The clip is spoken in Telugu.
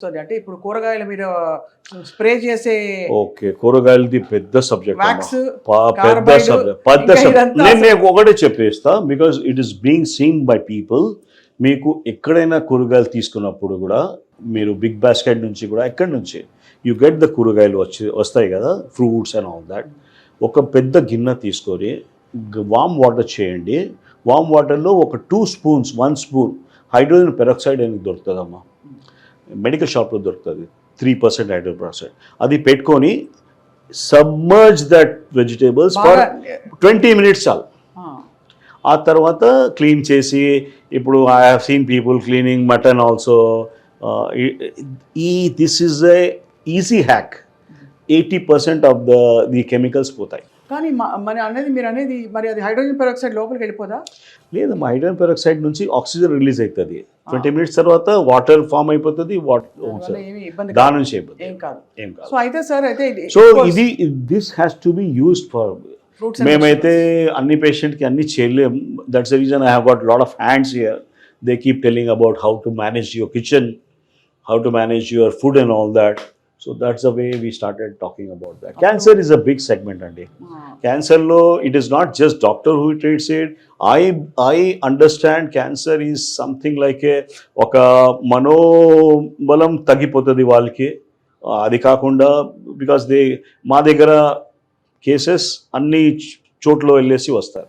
వస్తుంది. అంటే ఇప్పుడు కూరగాయల మీద స్ప్రే చేసే ఓకే కూరగాయలది పెద్ద సబ్జెక్ట్ పెద్ద సబ్జెక్ట్ పెద్ద సబ్జెక్ట్ నేను ఒకటే చెప్పేస్తా. Because it is being seen by people మీకు ఎక్కడైనా కూరగాయలు తీసుకున్నప్పుడు కూడా మీరు బిగ్ బాస్కెట్ నుంచి కూడా ఎక్కడి నుంచి యు గెట్ ద కూరగాయలు వచ్చి వస్తాయి కదా ఫ్రూట్స్ అండ్ ఆల్ దాట్ ఒక పెద్ద గిన్నె తీసుకొని వామ్ వాటర్ చేయండి. వామ్ వాటర్లో ఒక two spoons one spoon hydrogen peroxide అనేది దొరుకుతుందమ్మా. మెడికల్ షాప్లో దొరుకుతుంది. త్రీ పర్సెంట్ హైడ్రోజన్ పెరాక్సైడ్ అది పెట్టుకొని submerge that vegetables for twenty minutes చాలు. ఆ, తర్వాత క్లీన్ చేసి ఇప్పుడు I have seen people cleaning mutton also ఈ this is a easy hack eighty percent of the the chemicals పోతాయి. కానీ మరి అనేది మీరు అనేది మరి అది హైడ్రోజన్ పెరాక్సైడ్ లోపలికి వెళ్ళిపోదా? లేదు మా హైడ్రోజన్ పెరాక్సైడ్ నుంచి ఆక్సిజన్ రిలీజ్ అవుతుంది ట్వంటీ మినిట్స్ తర్వాత వాటర్ ఫామ్ అయిపోతుంది దాని నుంచి ఏం కాదు. ఏం కాదు. సో అయితే సార్ అయితే సో ఇది this has to be used for మేమైతే అన్ని పేషెంట్కి అన్ని చేయలేం. That's reason I have got lot of hands here they keep telling about how to manage your kitchen how to manage your food and all that so that's the way we started talking about that cancer is a big segment అండి క్యాన్సర్లో it is not just doctor who treats it I I understand cancer is something like a ఒక మనోబలం తగ్గిపోతుంది వాళ్ళకి. అది కాకుండా బికాస్ దే మా దగ్గర కేసెస్ అన్ని చోట్ల వెళ్ళేసి వస్తారు